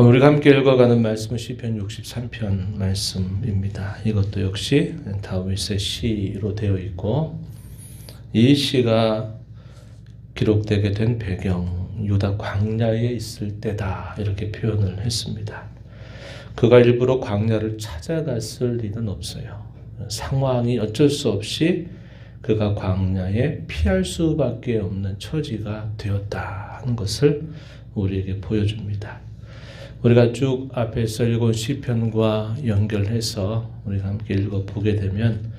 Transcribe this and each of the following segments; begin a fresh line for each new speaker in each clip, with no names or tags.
오늘 우리가 함께 읽어가는 말씀은 시편 63편 말씀입니다. 이것도 역시 다윗의 시로 되어 있고 이 시가 기록되게 된 배경 유다 광야에 있을 때다 이렇게 표현을 했습니다. 그가 일부러 광야를 찾아갔을 리는 없어요. 상황이 어쩔 수 없이 그가 광야에 피할 수밖에 없는 처지가 되었다 하는 것을 우리에게 보여줍니다. 우리가 쭉 앞에서 읽은 시편과 연결해서 우리가 함께 읽어 보게 되면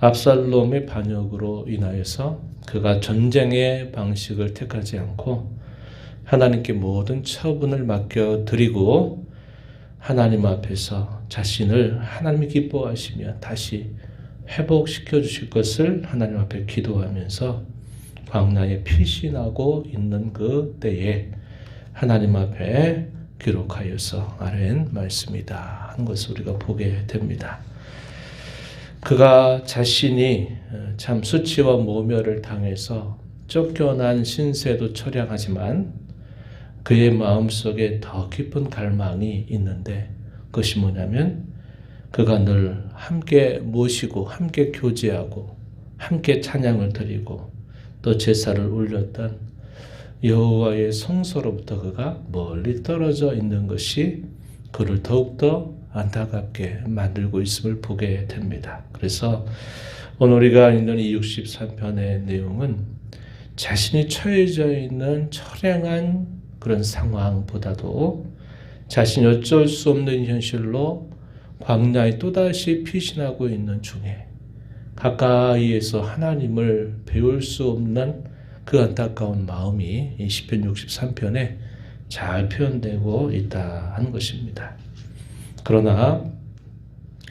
압살롬의 반역으로 인하여서 그가 전쟁의 방식을 택하지 않고 하나님께 모든 처분을 맡겨 드리고 하나님 앞에서 자신을 하나님이 기뻐하시면 다시 회복시켜 주실 것을 하나님 앞에 기도하면서 광야에 피신하고 있는 그 때에 하나님 앞에 기록하여서 아랜 말씀이다 하는 것을 우리가 보게 됩니다. 그가 자신이 어, 참 수치와 모멸을 당해서 쫓겨난 신세도 처량하지만 그의 마음속에 더 깊은 갈망이 있는데 그것이 뭐냐면 그가 늘 함께 모시고 함께 교제하고 함께 찬양을 드리고 또 제사를 올렸던 여호와의 성소로부터 그가 멀리 떨어져 있는 것이 그를 더욱더 안타깝게 만들고 있음을 보게 됩니다. 그래서 오늘 우리가 읽는 이 63편의 내용은 자신이 처해져 있는 처량한 그런 상황보다도 자신이 어쩔 수 없는 현실로 광야에 또다시 피신하고 있는 중에 가까이에서 하나님을 배울 수 없는 그 안타까운 마음이 이 시편 63편에 잘 표현되고 있다 하는 것입니다. 그러나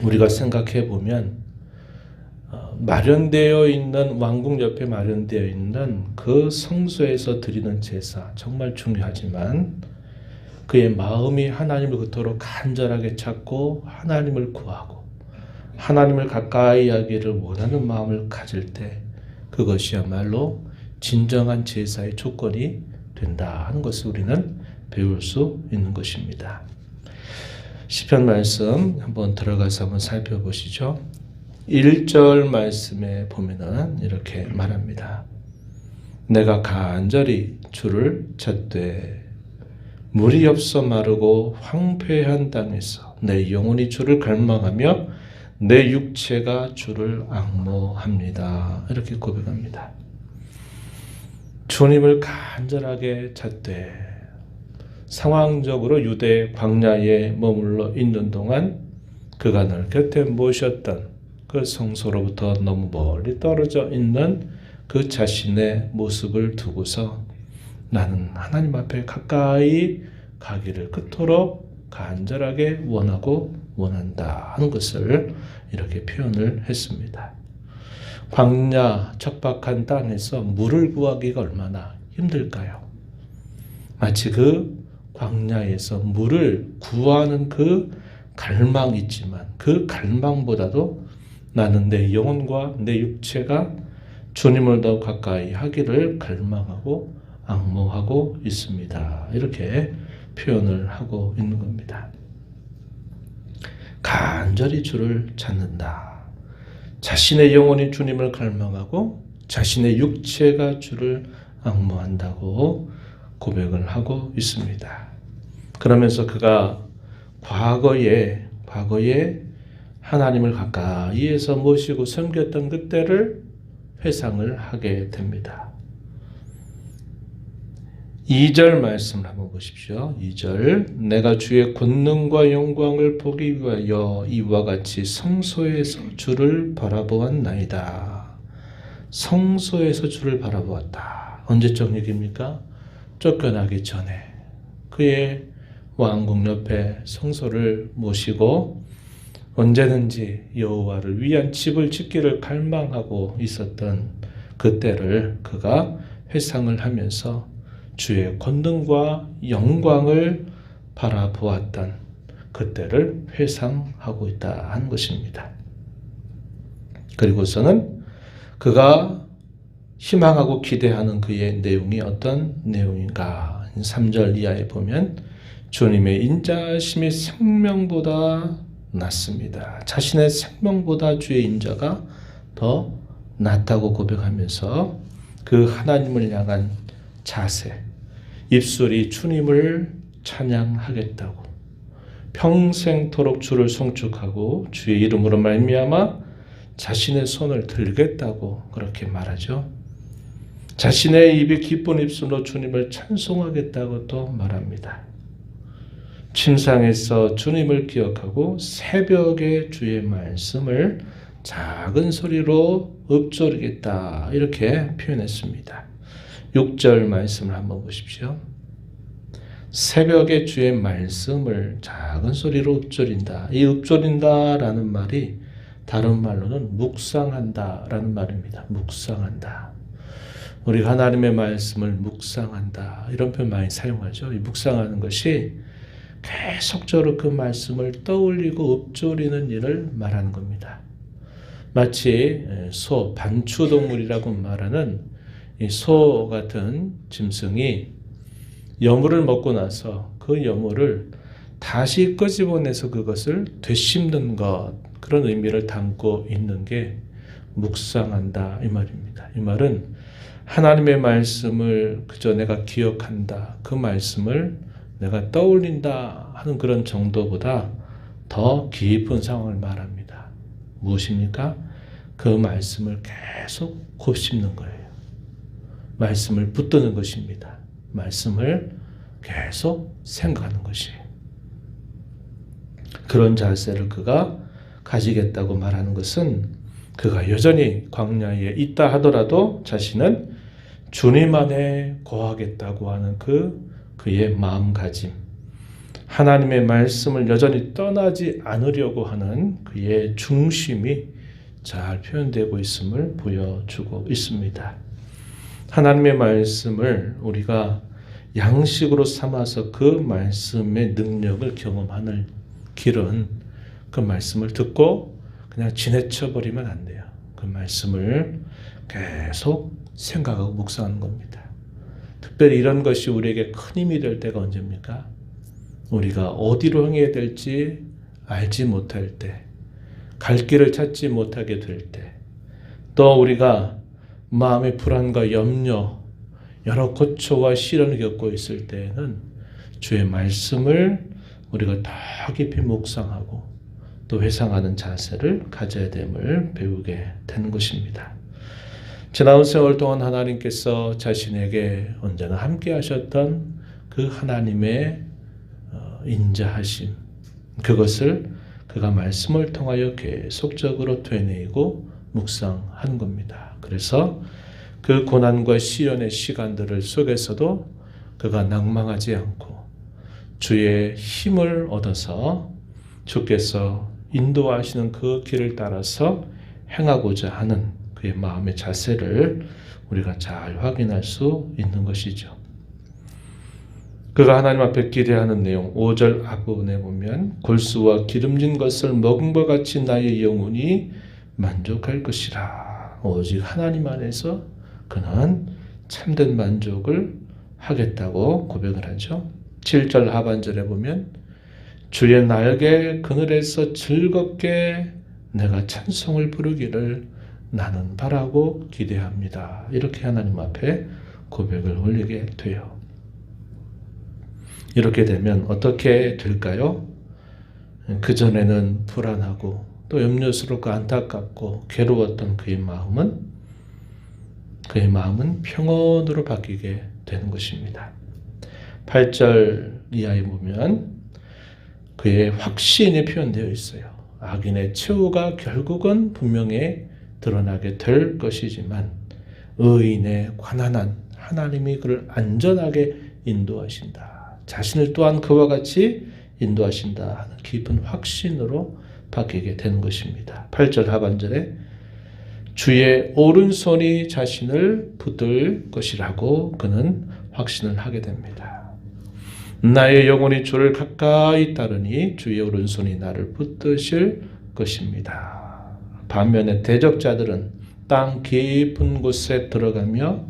우리가 생각해 보면 어, 마련되어 있는 왕궁 옆에 마련되어 있는 그 성소에서 드리는 제사 정말 중요하지만 그의 마음이 하나님을 그토록 간절하게 찾고 하나님을 구하고 하나님을 가까이 하기를 원하는 마음을 가질 때 그것이야말로 진정한 제사의 조건이 된다 하는 것을 우리는 배울 수 있는 것입니다. 시편 말씀 한번 들어가서 한번 살펴보시죠. 1절 말씀에 보면은 이렇게 말합니다. 내가 간절히 주를 찾되 물이 없어 마르고 황폐한 땅에서 내 영혼이 주를 갈망하며 내 육체가 주를 악모합니다. 이렇게 고백합니다. 주님을 간절하게 찾되 상황적으로 유대 광야에 머물러 있는 동안 늘 곁에 모셨던 그 성소로부터 너무 멀리 떨어져 있는 그 자신의 모습을 두고서 나는 하나님 앞에 가까이 가기를 그토록 간절하게 원하고 원한다 하는 것을 이렇게 표현을 했습니다. 광야 척박한 땅에서 물을 구하기가 얼마나 힘들까요? 마치 그 광야에서 물을 구하는 그 갈망이 있지만 그 갈망보다도 나는 내 영혼과 내 육체가 주님을 더 가까이 하기를 갈망하고 악모하고 있습니다. 이렇게 표현을 하고 있는 겁니다. 간절히 주를 찾는다. 자신의 영혼이 주님을 갈망하고 자신의 육체가 주를 악모한다고 고백을 하고 있습니다. 그러면서 그가 과거에 과거에 하나님을 가까이에서 모시고 섬겼던 그때를 회상을 하게 됩니다. 2절 말씀을 한번 보십시오. 2절 내가 주의 권능과 영광을 보기 위하여 이와 같이 성소에서 주를 바라보았나이다. 성소에서 주를 바라보았다. 언제적 얘기입니까? 쫓겨나기 전에 그의 왕궁 옆에 성소를 모시고 언제든지 여호와를 위한 집을 짓기를 갈망하고 있었던 그때를 그가 회상을 하면서 주의 권능과 영광을 바라보았던 그때를 회상하고 있다 하는 것입니다. 그리고서는 그가 희망하고 기대하는 그의 내용이 어떤 내용인가? 3절 이하에 보면 주님의 인자심이 생명보다 낫습니다. 자신의 생명보다 주의 인자가 더 낫다고 고백하면서 그 하나님을 향한 자세, 입술이 주님을 찬양하겠다고 평생토록 주를 송축하고 주의 이름으로 말미암아 자신의 손을 들겠다고 그렇게 말하죠. 자신의 입이 기쁜 입술로 주님을 찬송하겠다고 또 말합니다. 침상에서 주님을 기억하고 새벽에 주의 말씀을 작은 소리로 읊조리겠다 이렇게 표현했습니다. 6절 말씀을 한번 보십시오. 새벽에 주의 말씀을 작은 소리로 읊조린다. 이 읊조린다라는 말이 다른 말로는 묵상한다라는 말입니다. 묵상한다. 우리가 하나님의 말씀을 묵상한다. 이런 표현 많이 사용하죠. 이 묵상하는 것이 계속적으로 그 말씀을 떠올리고 읊조리는 일을 말하는 겁니다. 마치 소, 반추동물이라고 말하는 소 같은 짐승이 여물을 먹고 나서 그 여물을 다시 끄집어내서 그것을 되씹는 것 그런 의미를 담고 있는 게 묵상한다 이 말입니다. 이 말은 하나님의 말씀을 그저 내가 기억한다 그 말씀을 내가 떠올린다 하는 그런 정도보다 더 깊은 상황을 말합니다. 무엇입니까? 그 말씀을 계속 곱씹는 거예요. 말씀을 붙드는 것입니다. 말씀을 계속 생각하는 것이에요. 그런 자세를 그가 가지겠다고 말하는 것은 그가 여전히 광야에 있다 하더라도 자신은 주님 안에 거하겠다고 하는 그 그의 마음가짐, 하나님의 말씀을 여전히 떠나지 않으려고 하는 그의 중심이 잘 표현되고 있음을 보여주고 있습니다. 하나님의 말씀을 우리가 양식으로 삼아서 그 말씀의 능력을 경험하는 길은 그 말씀을 듣고 그냥 지내쳐 버리면 안 돼요. 그 말씀을 계속 생각하고 묵상하는 겁니다. 특별히 이런 것이 우리에게 큰 힘이 될 때가 언제입니까? 우리가 어디로 향해야 될지 알지 못할 때, 갈 길을 찾지 못하게 될 때, 또 우리가 마음의 불안과 염려, 여러 고초와 시련을 겪고 있을 때에는 주의 말씀을 우리가 더 깊이 묵상하고 또 회상하는 자세를 가져야 됨을 배우게 되는 것입니다. 지나온 세월 동안 하나님께서 자신에게 언제나 함께 하셨던 그 하나님의 어, 인자하심, 그것을 그가 말씀을 통하여 계속적으로 되뇌이고 묵상하는 겁니다. 그래서 그 고난과 시련의 시간들을 속에서도 그가 낭망하지 않고 주의 힘을 얻어서 주께서 인도하시는 그 길을 따라서 행하고자 하는 그의 마음의 자세를 우리가 잘 확인할 수 있는 것이죠. 그가 하나님 앞에 기대하는 내용 5절 아부에 보면 골수와 기름진 것을 먹은 것 같이 나의 영혼이 만족할 것이라. 오직 하나님 안에서 그는 참된 만족을 하겠다고 고백을 하죠. 7절 하반절에 보면 주의 날개 그늘에서 즐겁게 내가 찬송을 부르기를 나는 바라고 기대합니다. 이렇게 하나님 앞에 고백을 올리게 돼요. 이렇게 되면 어떻게 될까요? 그전에는 불안하고 또 염려스럽고 안타깝고 괴로웠던 그의 마음은 그의 마음은 평온으로 바뀌게 되는 것입니다. 8절 이하에 보면 그의 확신이 표현되어 있어요. 악인의 최후가 결국은 분명히 드러나게 될 것이지만 의인의 관한한 하나님이 그를 안전하게 인도하신다. 자신을 또한 그와 같이 인도하신다 하는 깊은 확신으로 바뀌게 되는 것입니다. 8절 하반절에 주의 오른손이 자신을 붙들 것이라고 그는 확신을 하게 됩니다. 나의 영혼이 주를 가까이 따르니 주의 오른손이 나를 붙드실 것입니다. 반면에 대적자들은 땅 깊은 곳에 들어가며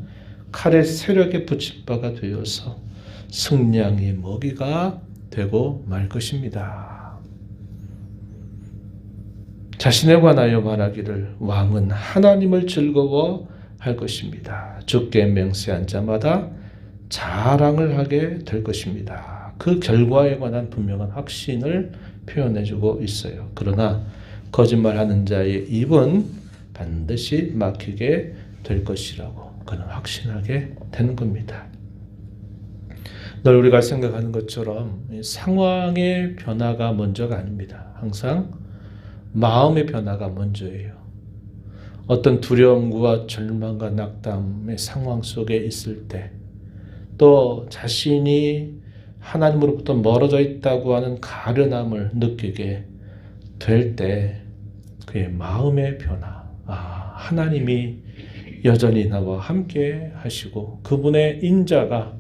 칼의 세력에 붙일 바가 되어서 승량의 먹이가 되고 말 것입니다. 자신에 관하여 말하기를 왕은 하나님을 즐거워 할 것입니다. 주께 맹세한 자마다 자랑을 하게 될 것입니다. 그 결과에 관한 분명한 확신을 표현해주고 있어요. 그러나 거짓말하는 자의 입은 반드시 막히게 될 것이라고 그는 확신하게 되는 겁니다. 늘 우리가 생각하는 것처럼 상황의 변화가 먼저가 아닙니다. 항상 마음의 변화가 먼저예요. 어떤 두려움과 절망과 낙담의 상황 속에 있을 때, 또 자신이 하나님으로부터 멀어져 있다고 하는 가련함을 느끼게 될 때, 그의 마음의 변화, 아, 하나님이 여전히 나와 함께 하시고, 그분의 인자가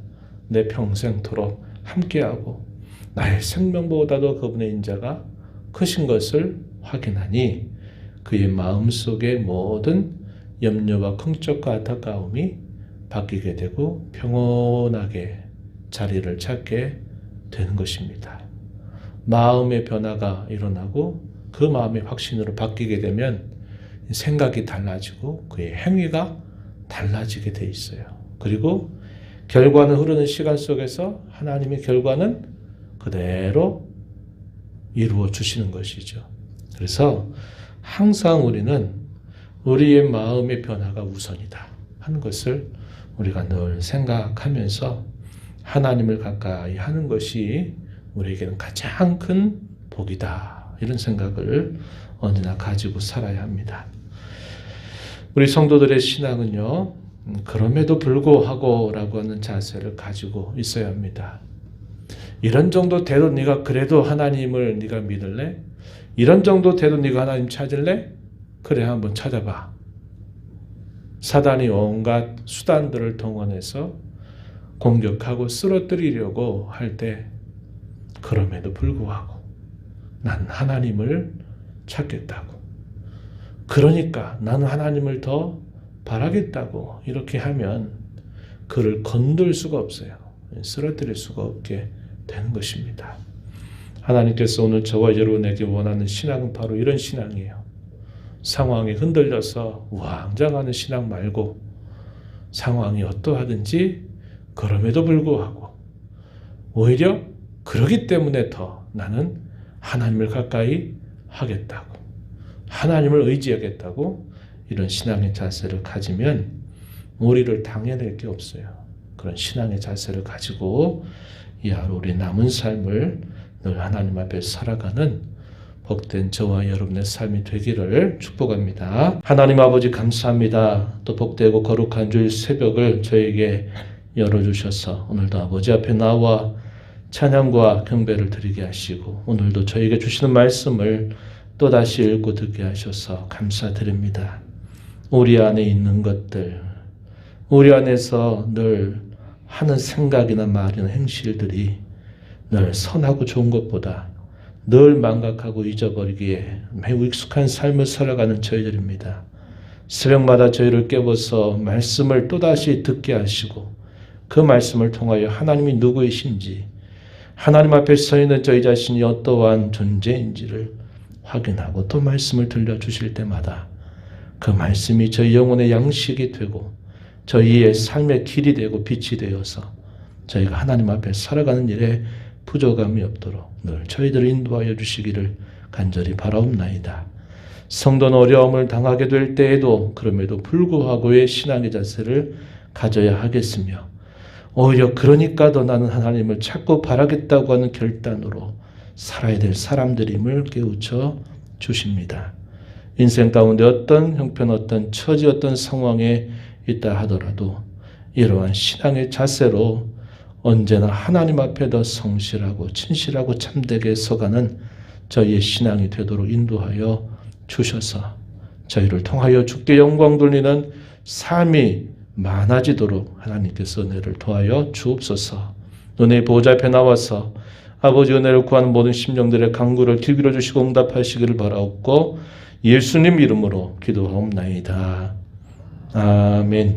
내 평생토록 함께하고, 나의 생명보다도 그분의 인자가 크신 것을 확인하니, 그의 마음 속의 모든 염려와 긍정과 안타까움이 바뀌게 되고 평온하게 자리를 찾게 되는 것입니다. 마음의 변화가 일어나고 그 마음의 확신으로 바뀌게 되면 생각이 달라지고 그의 행위가 달라지게 돼 있어요. 그리고 결과는 흐르는 시간 속에서 하나님의 결과는 그대로 이루어 주시는 것이죠. 그래서 항상 우리는 우리의 마음의 변화가 우선이다 하는 것을 우리가 늘 생각하면서 하나님을 가까이 하는 것이 우리에게는 가장 큰 복이다. 이런 생각을 언제나 가지고 살아야 합니다. 우리 성도들의 신앙은요, 음, 그럼에도 불구하고 라고 하는 자세를 가지고 있어야 합니다. 이런 정도 돼도 네가 그래도 하나님을 네가 믿을래? 이런 정도 돼도 네가 하나님 찾을래? 그래 한번 찾아봐. 사단이 온갖 수단들을 동원해서 공격하고 쓰러뜨리려고 할 때 그럼에도 불구하고 난 하나님을 찾겠다고. 그러니까 나는 하나님을 더 바라겠다고 이렇게 하면 그를 건들 수가 없어요. 쓰러뜨릴 수가 없게 되는 것입니다. 하나님께서 오늘 저와 여러분에게 원하는 신앙은 바로 이런 신앙이에요. 상황이 흔들려서 우왕좌왕하는 신앙 말고 상황이 어떠하든지 그럼에도 불구하고 오히려 그러기 때문에 더 나는 하나님을 가까이 하겠다고 하나님을 의지하겠다고 이런 신앙의 자세를 가지면 우리를 당해낼 게 없어요. 그런 신앙의 자세를 가지고 이 하루 우리 남은 삶을 늘 하나님 앞에 살아가는 복된 저와 여러분의 삶이 되기를 축복합니다. 하나님 아버지 감사합니다. 또 복되고 거룩한 주일 새벽을 저에게 열어주셔서 오늘도 아버지 앞에 나와 찬양과 경배를 드리게 하시고 오늘도 저에게 주시는 말씀을 또다시 읽고 듣게 하셔서 감사드립니다. 우리 안에 있는 것들, 우리 안에서 늘 하는 생각이나 말이나 행실들이 늘 선하고 좋은 것보다 늘 망각하고 잊어버리기에 매우 익숙한 삶을 살아가는 저희들입니다. 새벽마다 저희를 깨워서 말씀을 또다시 듣게 하시고 그 말씀을 통하여 하나님이 누구이신지 하나님 앞에 서 있는 저희 자신이 어떠한 존재인지를 확인하고 또 말씀을 들려주실 때마다 그 말씀이 저희 영혼의 양식이 되고 저희의 삶의 길이 되고 빛이 되어서 저희가 하나님 앞에 살아가는 일에 부족함이 없도록 늘 저희들을 인도하여 주시기를 간절히 바라옵나이다. 성도는 어려움을 당하게 될 때에도 그럼에도 불구하고의 신앙의 자세를 가져야 하겠으며 오히려 그러니까 더 나는 하나님을 찾고 바라겠다고 하는 결단으로 살아야 될 사람들임을 깨우쳐 주십니다. 인생 가운데 어떤 형편, 어떤 처지, 어떤 상황에 있다 하더라도 이러한 신앙의 자세로 언제나 하나님 앞에 더 성실하고 진실하고 참되게 서가는 저희의 신앙이 되도록 인도하여 주셔서 저희를 통하여 주께 영광 돌리는 삶이 많아지도록 하나님께서 은혜를 도하여 주옵소서. 은혜의 보좌 앞에 나와서 아버지 은혜를 구하는 모든 심령들의 간구를 기울여 주시고 응답하시기를 바라옵고 예수님 이름으로 기도하옵나이다. 아멘.